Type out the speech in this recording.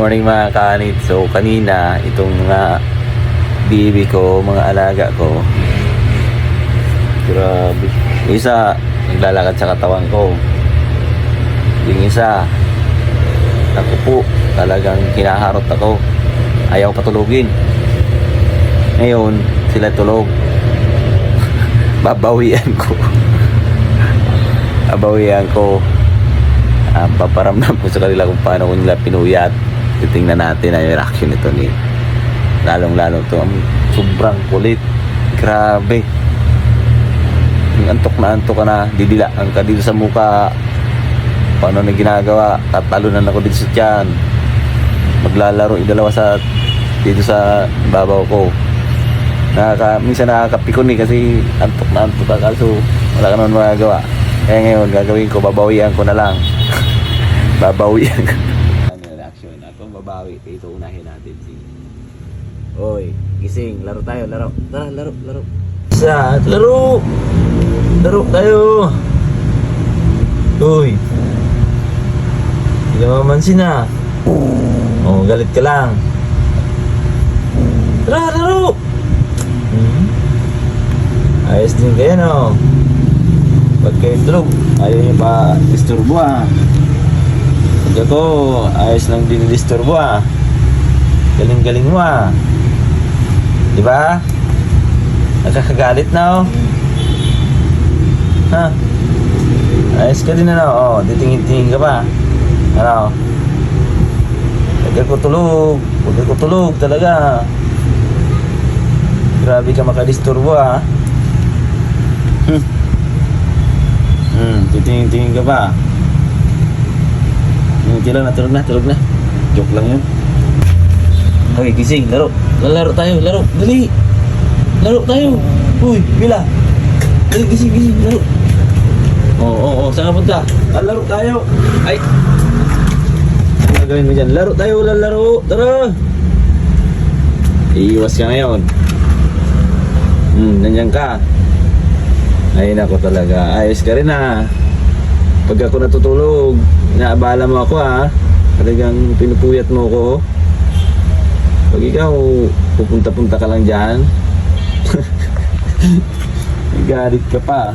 morning mga kanit. So kanina itong mga bibi ko, mga alaga ko. Grabe. Yung isa naglalakad sa katawan ko. Yung isa ako po talagang kinaharot ako. Ayaw patulugin. Ngayon, sila tulog. Babawian ko. Babawian ko. Ah, paparamdam ko sa kanila kung paano ko nila pinuyat. Titingnan natin ang reaction nito ni lalong lalong to ang sobrang kulit. Grabe. Antok na antok ka na. Didilaan ka dito sa muka paano na ginagawa? Tatalunan ako dito sa tiyan. Maglalaro yung dalawa sa dito sa babaw ko. Nakaka, minsan nakakapikon eh kasi antok na antok ka. Kaso wala ka naman magagawa. Kaya ngayon gagawin ko babawian ko na lang. Babawian ko reaction ako babawi ito unahin natin si Oy, gising, laro tayo, laro. Tara, laro, laro. Sa, laro. Laro tayo. Uy. Hindi ka mamansin. Oh, galit ka lang. Tara, laro. Hmm? Ayos din kayo, no? Pag kayo tulog, ayaw niyo pa disturbo, ah. Pag ako, ayos lang din disturbo, ah. Galing-galing mo, ah. Di ba? Nagkakagalit na oh. Ha? Ayos ka din ano? Oh, titingin-tingin ka pa. Ano? Huwag ako tulog. Huwag ako tulog talaga. Grabe ka makadisturbo ah. Hmm. Hmm, titingin-tingin ka pa. Hmm, tira na, tulog na, tulog na. Joke lang yun. Okay, gising, laro. Laro tayo, laro. Dali. Laro tayo. Uy, bila. Dali, gising, gising, laro. Oo, oo, oo. Saan ka punta? Laro tayo. Ay. Ano gagawin mo dyan? Laro tayo, lalaro. Tara. Iiwas ka ngayon. Hmm, nandiyan ka. Ay, nako talaga. Ayos ka rin ah. Pag ako natutulog, inaabala mo ako ah. Talagang pinupuyat mo ako. Pag ikaw, pupunta-punta ka lang dyan. Galit ka pa.